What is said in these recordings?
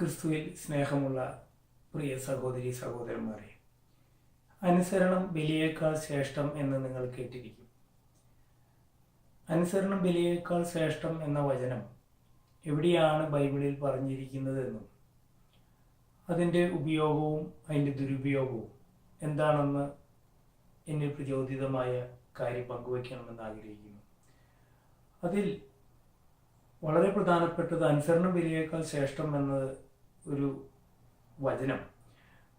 ക്രിസ്തുവിൽ സ്നേഹമുള്ള പ്രിയ സഹോദരി സഹോദരന്മാരെ അനുസരണം ബലിയേക്കാൾ ശ്രേഷ്ഠം എന്ന് നിങ്ങൾ കേട്ടിരിക്കും. അനുസരണം ബലിയേക്കാൾ ശ്രേഷ്ഠം എന്ന വചനം എവിടെയാണ് ബൈബിളിൽ പറഞ്ഞിരിക്കുന്നതെന്നും അതിന്റെ ഉപയോഗവും അതിന്റെ ദുരുപയോഗവും എന്താണെന്ന് എന്നിൽ പ്രചോദിതമായ കാര്യം പങ്കുവയ്ക്കണമെന്ന് ആഗ്രഹിക്കുന്നു. അതിൽ വളരെ പ്രധാനപ്പെട്ടത് അനുസരണം ബലിയേക്കാൾ ശ്രേഷ്ഠം എന്നത് ഒരു വചനം.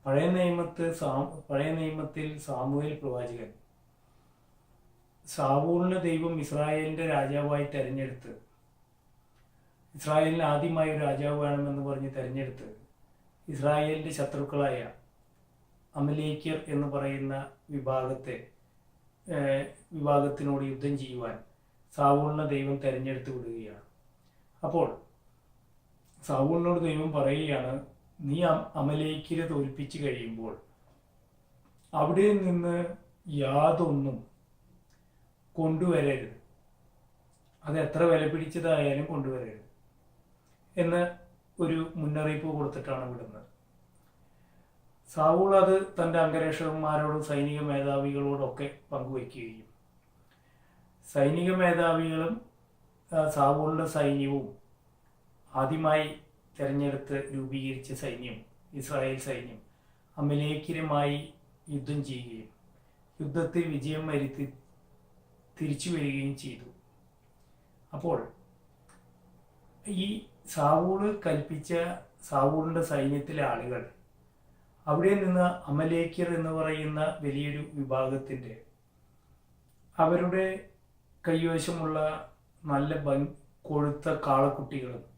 പഴയ നിയമത്ത് പഴയ നിയമത്തിൽ സാമൂഹ്യ പ്രവാചകൻ സാവൂറിന് ദൈവം ഇസ്രായേലിന്റെ രാജാവായി തെരഞ്ഞെടുത്ത് ഇസ്രായേലിന് ആദ്യമായി ഒരു രാജാവ് വേണമെന്ന് പറഞ്ഞ് തെരഞ്ഞെടുത്ത് ഇസ്രായേലിന്റെ ശത്രുക്കളായ അമലേക്കർ എന്ന് പറയുന്ന വിഭാഗത്തെ വിഭാഗത്തിനോട് യുദ്ധം ചെയ്യുവാൻ സാവൂളിനെ ദൈവം തെരഞ്ഞെടുത്ത് വിടുകയാണ്. അപ്പോൾ സാവൂളിനോട് ദൈവം പറയുകയാണ് നീ അമലേക്കിനെ തോൽപ്പിച്ചു കഴിയുമ്പോൾ അവിടെ നിന്ന് യാതൊന്നും കൊണ്ടുവരരുത്. അത് എത്ര വില പിടിച്ചതായാലും കൊണ്ടുവരരുത്. എന്ന് ഒരു മുന്നറിയിപ്പ് കൊടുത്തിട്ടാണ് വിടുന്നത്. സാവൂൾ അത് തന്റെ അംഗരക്ഷകന്മാരോടും സൈനിക മേധാവികളോടൊക്കെ പങ്കുവയ്ക്കുകയും സൈനിക മേധാവികളും സാവൂളിന്റെ സൈന്യവും ആദ്യമായി തെരഞ്ഞെടുത്ത് രൂപീകരിച്ച സൈന്യം ഇസ്രായേൽ സൈന്യം അമലേക്കിനുമായി യുദ്ധം ചെയ്യുകയും യുദ്ധത്തിൽ വിജയം വരുത്തി തിരിച്ചു വരികയും ചെയ്തു. അപ്പോൾ ഈ സാവൂൾ കൽപ്പിച്ച സാവൂളിന്റെ സൈന്യത്തിലെ ആളുകൾ അവിടെ നിന്ന് അമലേക്കർ എന്ന് പറയുന്ന വലിയൊരു വിഭാഗത്തിന്റെ അവരുടെ കൈവശമുള്ള നല്ല ഭംഗി കൊഴുത്ത കാളക്കുട്ടികളും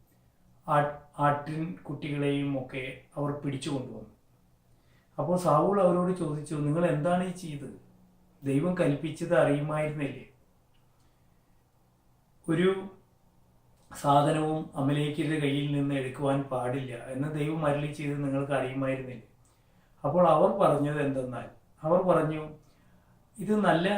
ആട്ടിൻ കുട്ടികളെയും ഒക്കെ അവർ പിടിച്ചു കൊണ്ടുവന്നു. അപ്പോൾ സാവൂൾ അവരോട് ചോദിച്ചു നിങ്ങൾ എന്താണ് ഈ ചെയ്തത് ദൈവം കൽപ്പിച്ചത് അറിയുമായിരുന്നില്ലേ? ഒരു സാധനവും അമലേക്കിന്റെ കയ്യിൽ നിന്ന് എടുക്കുവാൻ പാടില്ല. എന്ന് ദൈവം അരളി ചെയ്ത് നിങ്ങൾക്ക് അറിയുമായിരുന്നില്ലേ? അപ്പോൾ അവർ പറഞ്ഞത് എന്തെന്നാൽ അവർ പറഞ്ഞു ഇത് നല്ല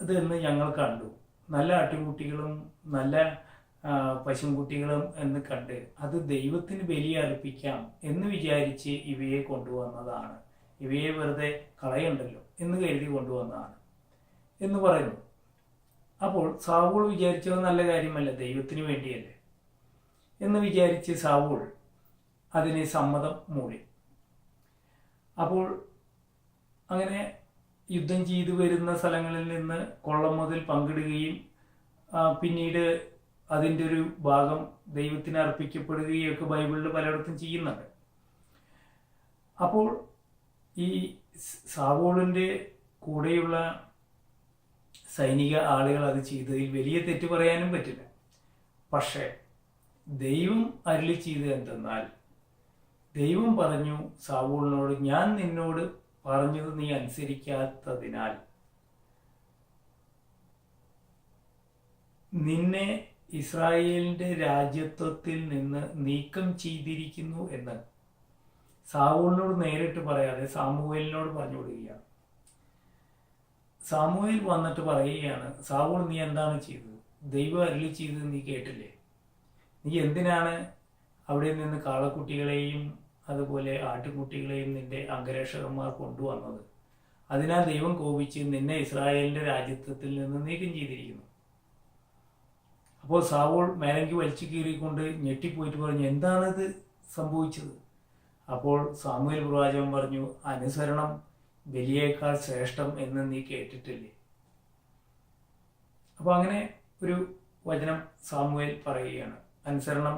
ഇതെന്ന് ഞങ്ങൾ കണ്ടു. നല്ല ആട്ടിൻകുട്ടികളും നല്ല ആ, പശുക്കുട്ടികളും എന്ന് കണ്ട് അത് ദൈവത്തിന് ബലി അർപ്പിക്കാം എന്ന് വിചാരിച്ച് ഇവയെ കൊണ്ടുവന്നതാണ്. ഇവയെ വെറുതെ കളയണ്ടല്ലോ എന്ന് കരുതി കൊണ്ടുവന്നതാണ് എന്ന് പറയുന്നു. അപ്പോൾ സാവൂൾ വിചാരിച്ചത് നല്ല കാര്യമല്ല ദൈവത്തിന് വേണ്ടിയല്ലേ എന്ന് വിചാരിച്ച് സാവൂൾ അതിനെ സമ്മതം മൂടി. അപ്പോൾ അങ്ങനെ യുദ്ധം ചെയ്തു വരുന്ന സ്ഥലങ്ങളിൽ നിന്ന് കൊള്ളം മുതൽ പങ്കിടുകയും പിന്നീട് അതിന്റെ ഒരു ഭാഗം ദൈവത്തിന് അർപ്പിക്കപ്പെടുകയൊക്കെ ബൈബിളിൽ പലയിടത്തും ചെയ്യുന്നുണ്ട്. അപ്പോൾ ഈ സാവോളിന്റെ കൂടെയുള്ള സൈനിക ആളുകൾ അത് ചെയ്തതിൽ വലിയ തെറ്റ് പറയാനും പറ്റില്ല. പക്ഷേ ദൈവം അരുളി ചെയ്തത് എന്തെന്നാൽ ദൈവം പറഞ്ഞു സാവൂളിനോട് ഞാൻ നിന്നോട് പറഞ്ഞത് നീ അനുസരിക്കാത്തതിനാൽ നിന്നെ ഇസ്രായേലിന്റെ രാജ്യത്വത്തിൽ നിന്ന് നീക്കം ചെയ്തിരിക്കുന്നു എന്ന് സാവൂലിനോട് നേരിട്ട് പറയാതെ സാമൂഹലിനോട് പറഞ്ഞു കൊടുക്കുകയാണ് സാമൂഹിൽ വന്നിട്ട് പറയുകയാണ് സാവൂൾ നീ എന്താണ് ചെയ്തത്? ദൈവം അരുളി ചെയ്തത് നീ കേട്ടില്ലേ? നീ എന്തിനാണ് അവിടെ നിന്ന് കാളക്കുട്ടികളെയും അതുപോലെ ആട്ടുകുട്ടികളെയും നിന്റെ അംഗരക്ഷകന്മാർ കൊണ്ടുവന്നത്? അതിനാൽ ദൈവം കോപിച്ച് നിന്നെ ഇസ്രായേലിന്റെ രാജ്യത്വത്തിൽ നിന്ന് നീക്കം ചെയ്തിരിക്കുന്നു. അപ്പോൾ സാവോൾ മേലങ്കി വലിച്ചു കീറിക്കൊണ്ട് ഞെട്ടിപ്പോയിട്ട് പറഞ്ഞു എന്താണിത് സംഭവിച്ചത്? അപ്പോൾ സാമൂഹ്യ പ്രവാചകൻ പറഞ്ഞു അനുസരണം ബലിയേക്കാൾ ശ്രേഷ്ഠം എന്ന് നീ കേട്ടിട്ടില്ലേ? അപ്പോൾ അങ്ങനെ ഒരു വചനം സാമുവേൽ പറയുകയാണ്. അനുസരണം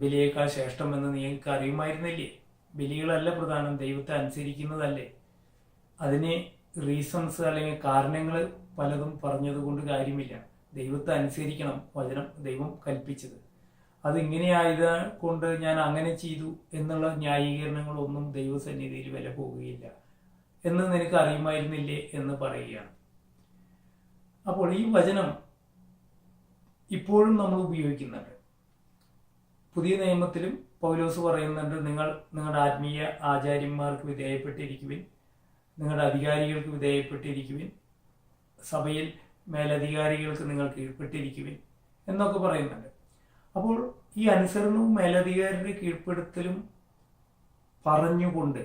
ബലിയേക്കാൾ ശ്രേഷ്ഠം എന്ന് നിങ്ങൾക്ക് അറിയുമായിരുന്നില്ലേ? ബലികളല്ല പ്രധാനം ദൈവത്തെ അനുസരിക്കുന്നതല്ലേ? അതിന് റീസൺസ് അല്ലെങ്കിൽ കാരണങ്ങൾ പലതും പറഞ്ഞതുകൊണ്ട് കാര്യമില്ല. ദൈവത്തെ അനുസരിക്കണം വചനം ദൈവം കൽപ്പിച്ചത്. അതിങ്ങനെയായത് കൊണ്ട് ഞാൻ അങ്ങനെ ചെയ്തു എന്നുള്ള ന്യായീകരണങ്ങളൊന്നും ദൈവസന്നിധിയിൽ വില പോകുകയില്ല എന്ന് നിനക്ക് അറിയുമായിരുന്നില്ലേ എന്ന് പറയുകയാണ്. അപ്പോൾ ഈ വചനം ഇപ്പോഴും നമ്മൾ ഉപയോഗിക്കുന്നുണ്ട്. പുതിയ നിയമത്തിലും പൗലോസ് പറയുന്നുണ്ട് നിങ്ങൾ നിങ്ങളുടെ ആത്മീയ ആചാര്യന്മാർക്ക് വിധേയപ്പെട്ടിരിക്കുവിൻ നിങ്ങളുടെ അധികാരികൾക്ക് വിധേയപ്പെട്ടിരിക്കുവിൻ സഭയിൽ മേലധികാരികൾക്ക് നിങ്ങൾ കീഴ്പ്പെട്ടിരിക്കുവിൻ എന്നൊക്കെ പറയുന്നുണ്ട്. അപ്പോൾ ഈ അനുസരണവും മേലധികാരിയുടെ കീഴ്പ്പെടുത്തലും പറഞ്ഞുകൊണ്ട്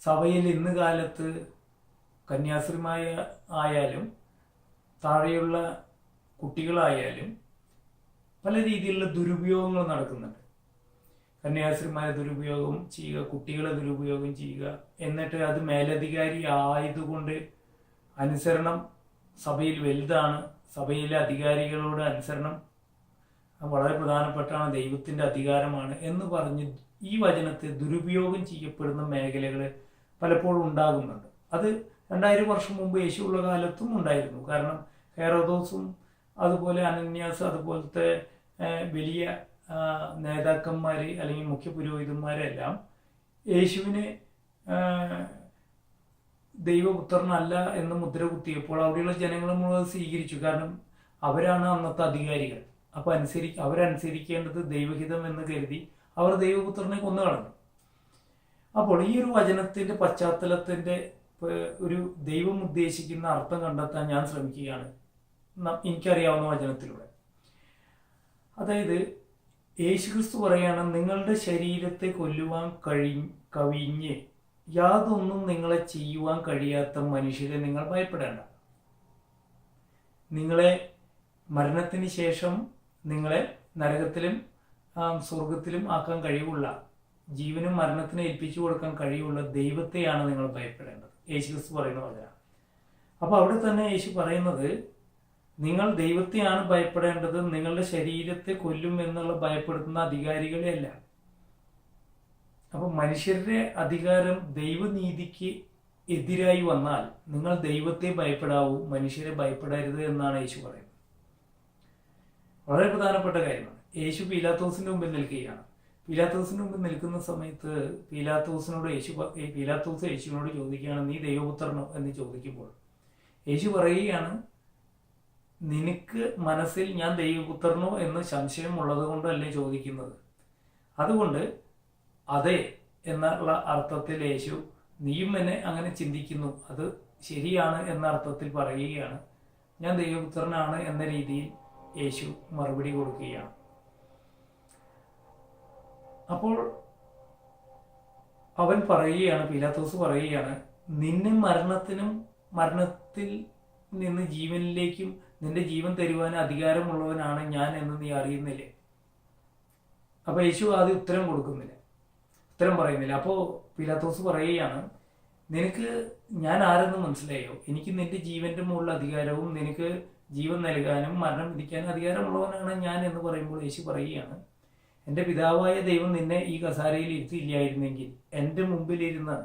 സഭയിൽ ഇന്ന് കാലത്ത് കന്യാസ്ത്രീമായ ആയാലും താഴെയുള്ള കുട്ടികളായാലും പല രീതിയിലുള്ള ദുരുപയോഗങ്ങൾ നടക്കുന്നുണ്ട്. കന്യാസ്ത്രീമാരെ ദുരുപയോഗം ചെയ്യുക കുട്ടികളെ ദുരുപയോഗം ചെയ്യുക എന്നിട്ട് അത് മേലധികാരി ആയതുകൊണ്ട് അനുസരണം സഭയിൽ വലുതാണ്. സഭയിലെ അധികാരികളോട് അനുസരണം. വളരെ പ്രധാനപ്പെട്ടാണ്. ദൈവത്തിന്റെ അധികാരമാണ് എന്ന് പറഞ്ഞ് ഈ വചനത്തെ ദുരുപയോഗം ചെയ്യപ്പെടുന്ന മേഖലകൾ പലപ്പോഴും ഉണ്ടാകുന്നുണ്ട്. അത് രണ്ടായിരം വർഷം മുമ്പ് യേശുള്ള കാലത്തും ഉണ്ടായിരുന്നു. കാരണം ഹെറോദോസും അതുപോലെ അനന്യാസ് അതുപോലത്തെ വലിയ നേതാക്കന്മാർ അല്ലെങ്കിൽ മുഖ്യ പുരോഹിതന്മാരെല്ലാം യേശുവിനെ ദൈവപുത്രനല്ല എന്ന് മുദ്ര കുത്തിയപ്പോൾ അവിടെയുള്ള ജനങ്ങൾ മുഴുവൻ സ്വീകരിച്ചു. കാരണം അവരാണ് അന്നത്തെ അധികാരികൾ. അപ്പൊ അനുസരി അവരനുസരിക്കേണ്ടത് ദൈവഹിതം എന്ന് കരുതി അവർ ദൈവപുത്രനെ കൊന്നു കളഞ്ഞു അപ്പോൾ ഈ ഒരു വചനത്തിന്റെ പശ്ചാത്തലത്തിന്റെ ഒരു ദൈവം ഉദ്ദേശിക്കുന്ന അർത്ഥം കണ്ടെത്താൻ ഞാൻ ശ്രമിക്കുകയാണ്. എനിക്കറിയാവുന്ന വചനത്തിലൂടെ. അതായത് യേശുക്രിസ്തു പറയാണ് നിങ്ങളുടെ ശരീരത്തെ കൊല്ലുവാൻ കഴി കവിഞ്ഞ് യാതൊന്നും നിങ്ങളെ ചെയ്യുവാൻ കഴിയാത്ത മനുഷ്യരെ നിങ്ങൾ ഭയപ്പെടേണ്ട. നിങ്ങളെ മരണത്തിന് ശേഷം നിങ്ങളെ നരകത്തിലും സ്വർഗത്തിലും ആക്കാൻ കഴിവുള്ള ജീവനും മരണത്തിന് ഏൽപ്പിച്ചു കൊടുക്കാൻ കഴിവുള്ള ദൈവത്തെയാണ് നിങ്ങൾ ഭയപ്പെടേണ്ടത്. യേശു ക്രിസ്തു പറയുന്ന പോലെയാണ് അപ്പൊ അവിടെ തന്നെ യേശു പറയുന്നത് നിങ്ങൾ ദൈവത്തെയാണ് ഭയപ്പെടേണ്ടത് നിങ്ങളുടെ ശരീരത്തെ കൊല്ലും എന്നുള്ള ഭയപ്പെടുത്തുന്ന അധികാരികളെ അല്ല. അപ്പൊ മനുഷ്യരുടെ അധികാരം ദൈവനീതിക്ക് എതിരായി വന്നാൽ നിങ്ങൾ ദൈവത്തെ ഭയപ്പെടാവൂ മനുഷ്യരെ ഭയപ്പെടരുത് എന്നാണ് യേശു പറയുന്നത്. വളരെ പ്രധാനപ്പെട്ട കാര്യമാണ്. യേശു പീലാത്തോസിന്റെ മുമ്പിൽ നിൽക്കുകയാണ്. പീലാത്തോസിന്റെ മുമ്പിൽ നിൽക്കുന്ന സമയത്ത് പീലാത്തോസിനോട് യേശു പീലാത്തോസ് യേശുവിനോട് ചോദിക്കുകയാണ് നീ ദൈവപുത്രനോ? എന്ന് ചോദിക്കുമ്പോൾ യേശു പറയുകയാണ് നിനക്ക് മനസ്സിൽ ഞാൻ ദൈവപുത്രനോ എന്ന് സംശയമുള്ളത് കൊണ്ടല്ലേ ചോദിക്കുന്നത്? അതുകൊണ്ട് അതെ എന്നുള്ള അർത്ഥത്തിൽ യേശു നീയും എന്നെ അങ്ങനെ ചിന്തിക്കുന്നു. അത് ശരിയാണ് എന്ന അർത്ഥത്തിൽ പറയുകയാണ്. ഞാൻ ദൈവപുത്രനാണ് എന്ന രീതിയിൽ യേശു മറുപടി കൊടുക്കുകയാണ്. അപ്പോൾ അവൻ പറയുകയാണ് പീലാത്തോസ് പറയുകയാണ് നിന്നെ മരണത്തിനും മരണത്തിൽ നിന്ന് ജീവനിലേക്കും നിന്റെ ജീവൻ തരുവാൻ അധികാരമുള്ളവനാണ് ഞാൻ എന്ന് നീ അറിയുന്നില്ലേ? അപ്പൊ യേശു ആദ്യം ഉത്തരം കൊടുക്കുന്നില്ല. ഉത്തരം പറയുന്നില്ല. അപ്പോ പിലാത്തോസ് പറയുകയാണ് നിനക്ക് ഞാൻ ആരെന്ന് മനസ്സിലായോ? എനിക്ക് നിന്റെ ജീവന്റെ മുകളിൽ അധികാരവും നിനക്ക് ജീവൻ നൽകാനും മരണം വിധിക്കാനും അധികാരമുള്ളവനാണ് ഞാൻ എന്ന് പറയുമ്പോൾ യേശു പറയുകയാണ് എന്റെ പിതാവായ ദൈവം നിന്നെ ഈ കസാരയിൽ ഇരുത്തിയില്ലായിരുന്നെങ്കിൽ എന്റെ മുമ്പിലിരുന്ന്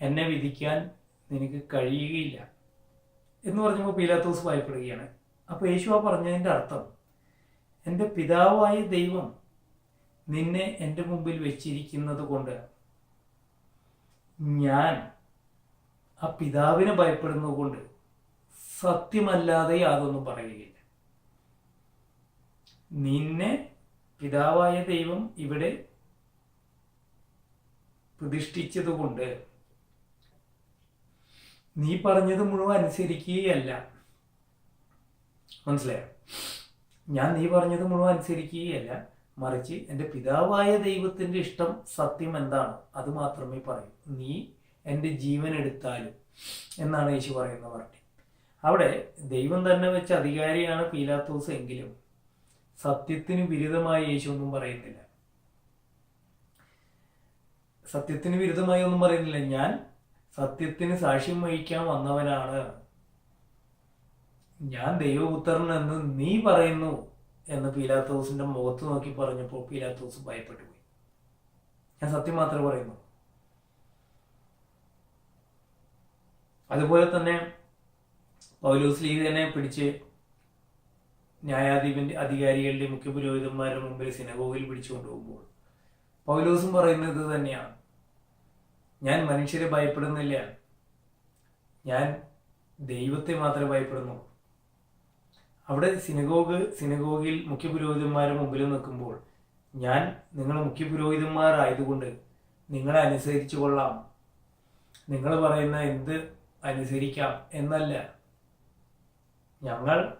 എന്നെ വിധിക്കാൻ നിനക്ക് കഴിയുകയില്ല എന്ന് പറഞ്ഞപ്പോൾ പീലാത്തോസ് ഭയപ്പെടുകയാണ്. അപ്പോൾ യേശു ആ പറഞ്ഞതിന്റെ അർത്ഥം എന്റെ പിതാവായ ദൈവം നിന്നെ എന്റെ മുമ്പിൽ വെച്ചിരിക്കുന്നത് കൊണ്ട് ഞാൻ ആ പിതാവിനെ ഭയപ്പെടുന്നത് കൊണ്ട് സത്യമല്ലാതെ യാതൊന്നും പറയുകയില്ല. നിന്നെ പിതാവായ ദൈവം ഇവിടെ പ്രതിഷ്ഠിച്ചതുകൊണ്ട് നീ പറഞ്ഞത് മുഴുവൻ അനുസരിക്കുകയല്ല. മനസ്സിലായോ? ഞാൻ നീ പറഞ്ഞത് മുഴുവൻ അനുസരിക്കുകയല്ല. മറിച്ച് എന്റെ പിതാവായ ദൈവത്തിന്റെ ഇഷ്ടം സത്യം എന്താണ്? അത് മാത്രമേ പറയൂ. നീ എന്റെ ജീവൻ എടുത്താലും എന്നാണ് യേശു പറയുന്ന പാർട്ടി അവിടെ ദൈവം തന്നെ വെച്ച അധികാരിയാണ് പീലാത്തോസ് എങ്കിലും സത്യത്തിന് വിരുദ്ധമായി യേശു ഒന്നും പറയുന്നില്ല. സത്യത്തിന് വിരുദ്ധമായി ഒന്നും പറയുന്നില്ല. ഞാൻ സത്യത്തിന് സാക്ഷ്യം വഹിക്കാൻ വന്നവനാണ്. ഞാൻ ദൈവപുത്രൻ എന്ന് നീ പറയുന്നു. എന്ന് പീലാത്തോസിന്റെ മുഖത്ത് നോക്കി പറഞ്ഞപ്പോൾ പീലാത്തോസ് ഭയപ്പെട്ടു പോയി. ഞാൻ സത്യം മാത്രമേ പറയുന്നു. അതുപോലെ തന്നെ പൗലോസ് ലീഗനെ പിടിച്ച് ന്യായാധിപന്റെ അധികാരികളുടെ മുഖ്യ പുരോഹിതന്മാരുടെ മുമ്പിൽ സിനഗോഗിൽ പിടിച്ചു കൊണ്ടുപോകുമ്പോൾ പൗലോസും പറയുന്നത് തന്നെയാണ്. ഞാൻ മനുഷ്യരെ ഭയപ്പെടുന്നില്ല. ഞാൻ ദൈവത്തെ മാത്രമേ ഭയപ്പെടുന്നുള്ളൂ. അവിടെ സിനഗോഗ് സിനഗോഗിൽ മുഖ്യ പുരോഹിതന്മാരുടെ മുമ്പിൽ നിൽക്കുമ്പോൾ ഞാൻ നിങ്ങൾ മുഖ്യ പുരോഹിതന്മാരായതുകൊണ്ട് നിങ്ങളെ അനുസരിച്ചു കൊള്ളാം. നിങ്ങൾ പറയുന്ന എന്ത് അനുസരിക്കാം എന്നല്ല. ഞങ്ങൾ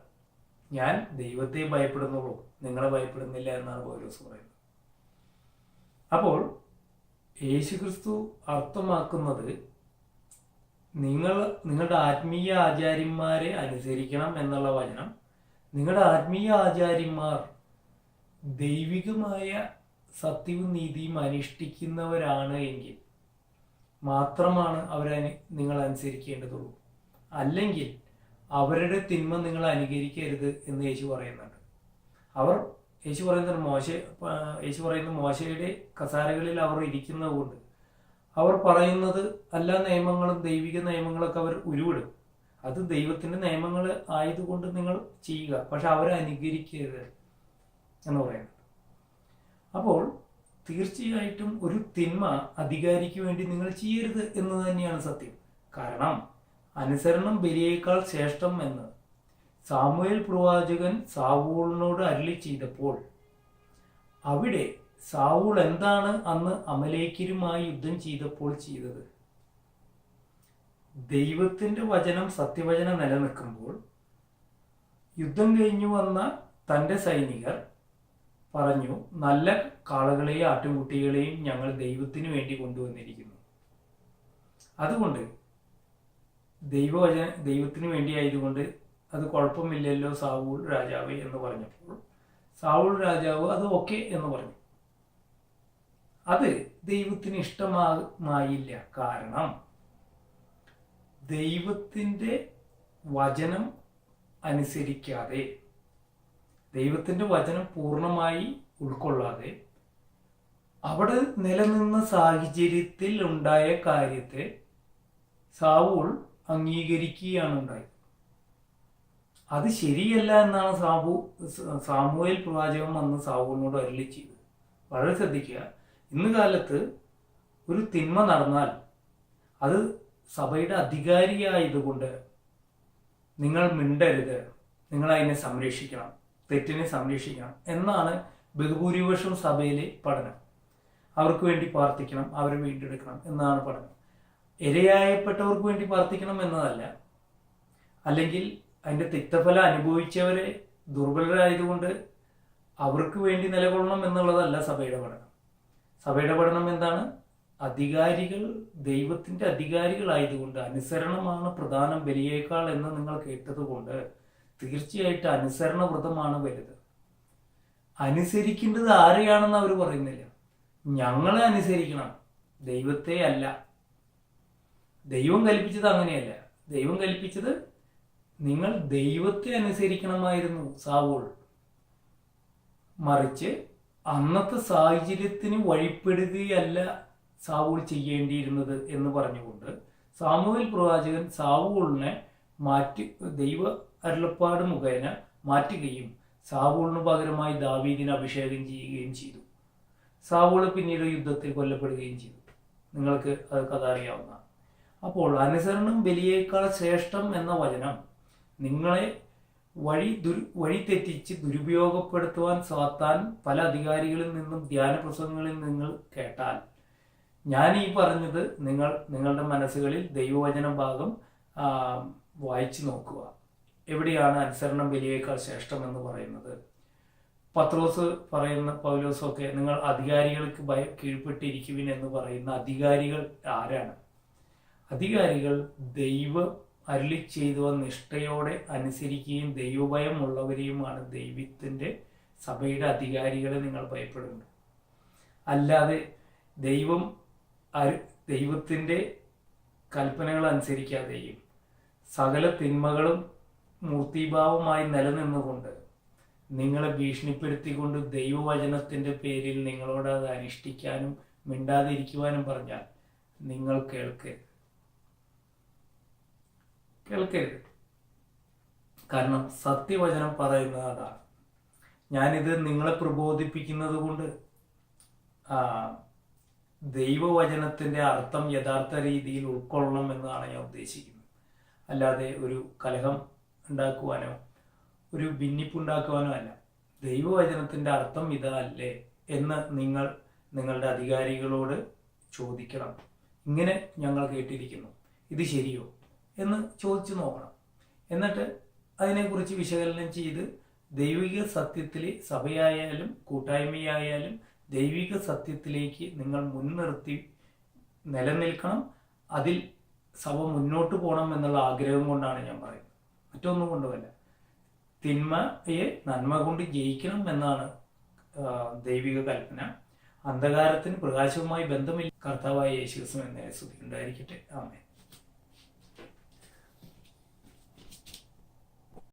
ഞാൻ ദൈവത്തെ ഭയപ്പെടുന്നുള്ളൂ. നിങ്ങളെ ഭയപ്പെടുന്നില്ല എന്നാണ് പൗലോസ് പറയുന്നത്. അപ്പോൾ യേശുക്രിസ്തു അർത്ഥമാക്കുന്നത് നിങ്ങൾ നിങ്ങളുടെ ആത്മീയ ആചാര്യന്മാരെ അനുസരിക്കണം എന്നുള്ള വചനം നിങ്ങളുടെ ആത്മീയ ആചാര്യന്മാർ ദൈവികമായ സത്യവും നീതിയും അനുഷ്ഠിക്കുന്നവരാണ് എങ്കിൽ മാത്രമാണ് അവരെ നിങ്ങൾ അനുസരിക്കേണ്ടതുള്ളൂ. അല്ലെങ്കിൽ അവരുടെ തിന്മ നിങ്ങൾ അനുകരിക്കരുത് എന്ന് യേശു പറയുന്നുണ്ട്. അവർ യേശു പറയുന്നത് മോശ യേശു പറയുന്ന മോശയുടെ കസാരകളിൽ അവർ ഇരിക്കുന്നതുകൊണ്ട് അവർ പറയുന്നത് എല്ലാ നിയമങ്ങളും ദൈവിക നിയമങ്ങളൊക്കെ അവർ ഉരുവിടും. അത് ദൈവത്തിന്റെ നിയമങ്ങൾ ആയതുകൊണ്ട് നിങ്ങൾ ചെയ്യുക. പക്ഷെ അവരെ അനുകരിക്കരുത് എന്ന് പറയുന്നത്. അപ്പോൾ തീർച്ചയായിട്ടും ഒരു തിന്മ അധികാരിക്ക് വേണ്ടി നിങ്ങൾ ചെയ്യരുത് എന്ന് തന്നെയാണ് സത്യം. കാരണം അനുസരണം ബലിയേക്കാൾ ശ്രേഷ്ഠം എന്ന് സാമുവേൽ പ്രവാചകൻ സാവൂളിനോട് അരുളി ചെയ്തപ്പോൾ അവിടെ സാവൂൾ എന്താണ് അന്ന് അമലേക്കരുമായി യുദ്ധം ചെയ്തപ്പോൾ ചെയ്തത്? ദൈവത്തിന്റെ വചനം സത്യവചനം നിലനിൽക്കുമ്പോൾ യുദ്ധം കഴിഞ്ഞു വന്ന തന്റെ സൈനികർ പറഞ്ഞു നല്ല കാളകളെയും ആട്ടുംകുട്ടികളെയും ഞങ്ങൾ ദൈവത്തിന് വേണ്ടി കൊണ്ടുവന്നിരിക്കുന്നു. അതുകൊണ്ട് ദൈവവചന ദൈവത്തിന് വേണ്ടി ആയതുകൊണ്ട് അത് കുഴപ്പമില്ലല്ലോ സാവൂൾ രാജാവ് എന്ന് പറഞ്ഞപ്പോൾ സാവൂൾ രാജാവ് അത് ഓക്കെ എന്ന് പറഞ്ഞു. അത് ദൈവത്തിന് ഇഷ്ടമായില്ല കാരണം ദൈവത്തിന്റെ വചനം അനുസരിക്കാതെ ദൈവത്തിന്റെ വചനം പൂർണമായി ഉൾക്കൊള്ളാതെ അവിടെ നിലനിന്ന സാഹചര്യത്തിൽ ഉണ്ടായ കാര്യത്തെ സാവൂൾ അംഗീകരിക്കുകയാണ് ഉണ്ടായത്. അത് ശരിയല്ല എന്നാണ് സാബു സാമൂഹ്യ പ്രവാചകൻ വന്ന് സാവൂളിനോട് അരളി ചെയ്തത്. വളരെ ശ്രദ്ധിക്കുക. ഇന്ന് കാലത്ത് ഒരു തിന്മ നടന്നാൽ അത് സഭയുടെ അധികാരിയായതുകൊണ്ട് നിങ്ങൾ മിണ്ടരുത്. നിങ്ങൾ അതിനെ സംരക്ഷിക്കണം. തെറ്റിനെ സംരക്ഷിക്കണം എന്നാണ് ബഹുഭൂരിപക്ഷം സഭയിലെ പഠനം. അവർക്ക് വേണ്ടി പ്രാർത്ഥിക്കണം അവരെ വീണ്ടെടുക്കണം എന്നാണ് പഠനം. ഇരയായപ്പെട്ടവർക്ക് വേണ്ടി പ്രാർത്ഥിക്കണം എന്നതല്ല. അല്ലെങ്കിൽ അതിന്റെ തിക്തഫലം അനുഭവിച്ചവരെ ദുർബലരായതുകൊണ്ട് അവർക്ക് വേണ്ടി നിലകൊള്ളണം എന്നുള്ളതല്ല സഭയുടെ പഠനം. സഭയുടെ പഠനം എന്താണ്? അധികാരികൾ ദൈവത്തിന്റെ അധികാരികളായതുകൊണ്ട് അനുസരണമാണ് പ്രധാനം ബലിയേക്കാൾ എന്ന് നിങ്ങൾ കേട്ടതുകൊണ്ട് തീർച്ചയായിട്ടും അനുസരണ വ്രതമാണ് വലുത്. അനുസരിക്കേണ്ടത് ആരെയാണെന്ന് അവർ പറയുന്നില്ല. ഞങ്ങളെ അനുസരിക്കണം. ദൈവത്തെ അല്ല. ദൈവം കൽപ്പിച്ചത് അങ്ങനെയല്ല. ദൈവം കൽപ്പിച്ചത് നിങ്ങൾ ദൈവത്തെ അനുസരിക്കണമായിരുന്നു സാവോൾ. മറിച്ച് അന്നത്തെ സാഹചര്യത്തിന് വഴിപ്പെടുകയല്ല സാവൂൾ ചെയ്യേണ്ടിയിരുന്നത് എന്ന് പറഞ്ഞുകൊണ്ട് സാമൂഹൽ പ്രവാചകൻ സാവൂളിനെ മാറ്റി ദൈവ അരുളപ്പാട് മുഖേന മാറ്റുകയും സാവൂളിന് പകരമായി ദാവീദിനെ അഭിഷേകം ചെയ്യുകയും ചെയ്തു. സാവൂൾ പിന്നീട് യുദ്ധത്തിൽ കൊല്ലപ്പെടുകയും ചെയ്തു. നിങ്ങൾക്ക് അത് കഥ അറിയാവുന്ന അപ്പോൾ അനുസരണം ബലിയേക്കാൾ ശ്രേഷ്ഠം എന്ന വചനം നിങ്ങളെ വഴി ദുരു വഴി തെറ്റിച്ച് ദുരുപയോഗപ്പെടുത്തുവാൻ സാത്താൻ പല അധികാരികളിൽ നിന്നും ധ്യാന പ്രസംഗങ്ങളിൽ നിങ്ങൾ കേട്ടാൽ ഞാൻ ഈ പറഞ്ഞത് നിങ്ങൾ നിങ്ങളുടെ മനസ്സുകളിൽ ദൈവവചന ഭാഗം വായിച്ചു നോക്കുക. എവിടെയാണ് അനുസരണം ബലിയേക്കാൾ ശ്രേഷ്ഠം എന്ന് പറയുന്നത്? പത്രോസ് പറയുന്ന പൗലോസൊക്കെ നിങ്ങൾ അധികാരികൾക്ക് ഭയ കീഴ്പ്പെട്ടിരിക്കുവിൻ എന്ന് പറയുന്ന അധികാരികൾ ആരാണ്? അധികാരികൾ ദൈവ അരുളി ചെയ്തുവ നിഷ്ഠയോടെ അനുസരിക്കുകയും ദൈവഭയം ഉള്ളവരെയുമാണ് ദൈവത്തിന്റെ സഭയുടെ അധികാരികളെ നിങ്ങൾ ഭയപ്പെടുന്നത്. അല്ലാതെ ദൈവം ദൈവത്തിന്റെ കൽപ്പനകൾ അനുസരിക്കാതെയും സകല തിന്മകളും മൂർത്തിഭാവമായി നിലനിന്നുകൊണ്ട് നിങ്ങളെ ഭീഷണിപ്പെടുത്തിക്കൊണ്ട് ദൈവവചനത്തിന്റെ പേരിൽ നിങ്ങളോട് അത് അനുഷ്ഠിക്കാനും മിണ്ടാതിരിക്കുവാനും പറഞ്ഞാൽ നിങ്ങൾ കേൾക്കരുത് കേൾക്കരുത്. കാരണം സത്യവചനം പറയുന്നത് അതാണ്. ഞാനിത് നിങ്ങളെ പ്രബോധിപ്പിക്കുന്നത് കൊണ്ട് ആ, ദൈവവചനത്തിന്റെ അർത്ഥം യഥാർത്ഥ രീതിയിൽ ഉൾക്കൊള്ളണം എന്നാണ് ഞാൻ ഉദ്ദേശിക്കുന്നത്. അല്ലാതെ ഒരു കലഹം ഉണ്ടാക്കുവാനോ ഒരു ഭിന്നിപ്പുണ്ടാക്കുവാനോ അല്ല. ദൈവവചനത്തിന്റെ അർത്ഥം ഇതല്ലേ എന്ന് നിങ്ങൾ നിങ്ങളുടെ അധികാരികളോട് ചോദിക്കണം. ഇങ്ങനെ ഞങ്ങൾ കേട്ടിരിക്കുന്നു. ഇത് ശരിയോ എന്ന് ചോദിച്ചു നോക്കണം. എന്നിട്ട് അതിനെക്കുറിച്ച് വിശകലനം ചെയ്ത് ദൈവിക സത്യത്തിൽ സഭയായാലും കൂട്ടായ്മയായാലും ദൈവിക സത്യത്തിലേക്ക് നിങ്ങൾ മുൻനിർത്തി നിലനിൽക്കണം. അതിൽ സഭ മുന്നോട്ട് പോകണം എന്നുള്ള ആഗ്രഹം കൊണ്ടാണ് ഞാൻ പറയുന്നത്. മറ്റൊന്നും കൊണ്ടുമല്ല. തിന്മയെ നന്മ കൊണ്ട് ജയിക്കണം എന്നാണ് ദൈവിക കൽപ്പന. അന്ധകാരത്തിന് പ്രകാശവുമായി ബന്ധമില്ല. കർത്താവായ യേശുസം എന്നെ സ്തുതി ഉണ്ടായിരിക്കട്ടെ.